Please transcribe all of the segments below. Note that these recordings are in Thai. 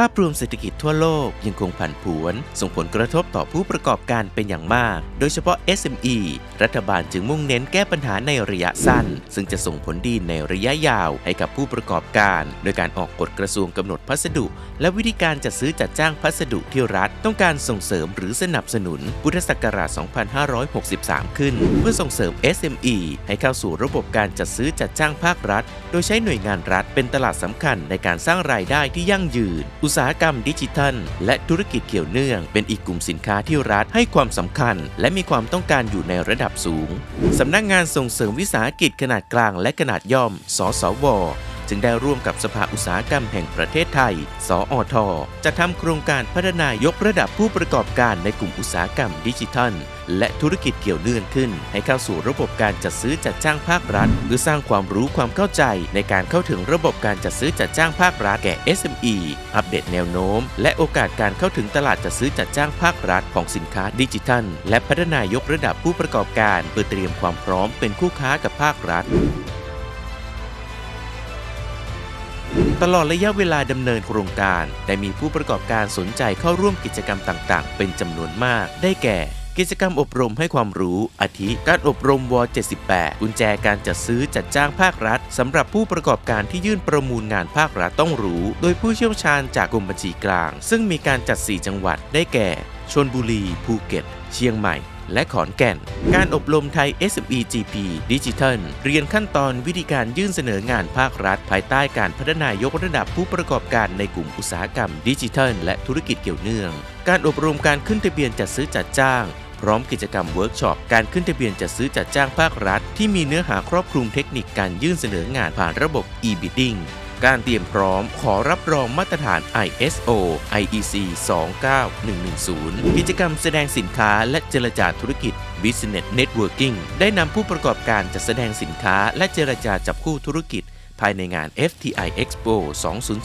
ภาพรวมเศรษฐกิจทั่วโลกยังคงผันผวน ส่งผลกระทบต่อผู้ประกอบการเป็นอย่างมาก โดยเฉพาะ SME รัฐบาลจึงมุ่งเน้นแก้ปัญหาในระยะสั้น ซึ่งจะส่งผลดีในระยะยาวให้กับผู้ประกอบการ โดยการออกกฎกระทรวงกำหนดพัสดุ และวิธีการจัดซื้อจัดจ้างพัสดุที่รัฐ ต้องการส่งเสริมหรือสนับสนุนพุทธศักราช 2563 ขึ้น เพื่อส่งเสริม SME ให้เข้าสู่ระบบการจัดซื้อจัดจ้างภาครัฐ โดยใช้หน่วยงานรัฐเป็นตลาดสำคัญในการสร้างรายได้ที่ยั่งยืนอุตสาหกรรมดิจิทัล และธุรกิจเกี่ยวเนื่อง เป็นอีกกลุ่มสินค้าที่รัฐให้ความสำคัญ และมีความต้องการอยู่ในระดับสูงสำนักงานส่งเสริมวิสาหกิจขนาดกลางและขนาดย่อม สสว จึงได้ร่วมกับสภาอุตสาหกรรมแห่งประเทศไทย สออทจะทำโครงการพัฒนายกระดับผู้ประกอบการในกลุ่มอุตสาหกรรมดิจิทัล และธุรกิจเกี่ยวเนื่องขึ้น ให้เข้าสู่ระบบการจัดซื้อจัดจ้างภาครัฐ เพื่อสร้างความรู้ความเข้าใจในการเข้าถึงระบบการจัดซื้อจัดจ้างภาครัฐแก่ SME อัปเดตแนวโน้ม และโอกาสการเข้าถึงตลาดจัดซื้อจัดจ้างภาครัฐของสินค้าดิจิทัล และพัฒนายกระดับผู้ประกอบการเพื่อเตรียมความพร้อมเป็นคู่ค้ากับภาครัฐ ตลอดระยะเวลาดำเนินโครงการ ได้มีผู้ประกอบการสนใจเข้าร่วมกิจกรรมต่างๆ เป็นจำนวนมาก ได้แก่ กิจกรรมอบรมให้ความรู้ อาทิ การอบรมว 78 กุญแจการจัดซื้อจัดจ้างภาครัฐสำหรับผู้ประกอบการที่ยื่นประมูลงานภาครัฐต้องรู้ โดยผู้เชี่ยวชาญจากกรมบัญชีกลาง ซึ่งมีการจัด 4 จังหวัดได้แก่ชลบุรี ภูเก็ต เชียงใหม่ และขอนแก่น การอบรมไทย SME GP ดิจิทัลเรียนขั้นตอนวิธีการยื่นเสนองานภาครัฐ ภายใต้การพัฒนายกระดับผู้ประกอบการในกลุ่มอุตสาหกรรมดิจิทัล และธุรกิจเกี่ยวเนื่อง การอบรมการขึ้นทะเบียนจัดซื้อจัดจ้างพร้อมกิจกรรมเวิร์กช็อปการขึ้นทะเบียนจัดซื้อจัดจ้างภาครัฐ ที่มีเนื้อหาครอบคลุมเทคนิคการยื่นเสนองานผ่านระบบ e-bidding การเตรียมพร้อมขอรับรองมาตรฐาน ISO IEC 29110 กิจกรรมแสดงสินค้าและเจรจาธุรกิจ Business Networking ได้นำผู้ประกอบการจัดแสดงสินค้าและเจรจาจับคู่ธุรกิจ ภายในงาน FTI Expo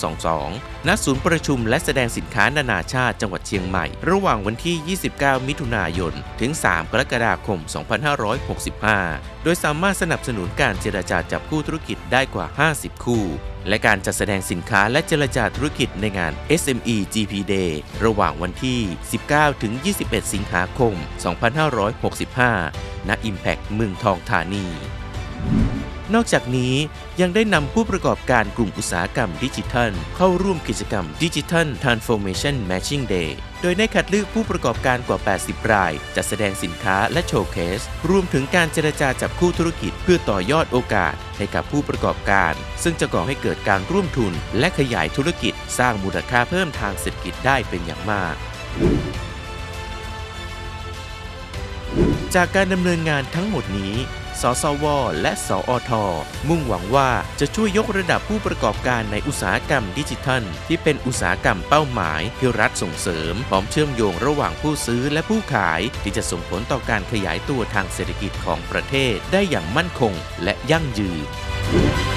2022 ณ ศูนย์ประชุมและแสดงสินค้านานาชาติจังหวัดเชียงใหม่ ระหว่างวันที่ 29 มิถุนายน ถึง 3 กรกฎาคม 2565 โดยสามารถสนับสนุนการเจรจาจับคู่ธุรกิจได้กว่า 50 คู่ และการจัดแสดงสินค้าและเจรจาธุรกิจในงาน SME GP Day ระหว่างวันที่ 19 ถึง 21 สิงหาคม 2565 ณ Impact เมืองทองธานี นอกจากนี้ยังได้นำผู้ประกอบการกลุ่มอุตสาหกรรมดิจิทัล เข้าร่วมกิจกรรม Digital Transformation Matching Day โดยได้คัดเลือกผู้ประกอบการกว่า 80 ราย จัดแสดงสินค้าและโชว์เคส รวมถึงการเจรจาจับคู่ธุรกิจเพื่อต่อยอดโอกาสให้กับผู้ประกอบการ ซึ่งจะก่อให้เกิดการร่วมทุน และขยายธุรกิจ สร้างมูลค่าเพิ่มทางเศรษฐกิจได้เป็นอย่างมากจากการดำเนินงานทั้งหมดนี้ สสว และสอท มุ่งหวังว่าจะช่วยยกระดับผู้ประกอบการในอุตสาหกรรมดิจิทัล ที่เป็นอุตสาหกรรมเป้าหมายที่รัฐส่งเสริมพร้อมเชื่อมโยงระหว่างผู้ซื้อและผู้ขาย ที่จะส่งผลต่อการขยายตัวทางเศรษฐกิจของประเทศได้อย่างมั่นคงและยั่งยืน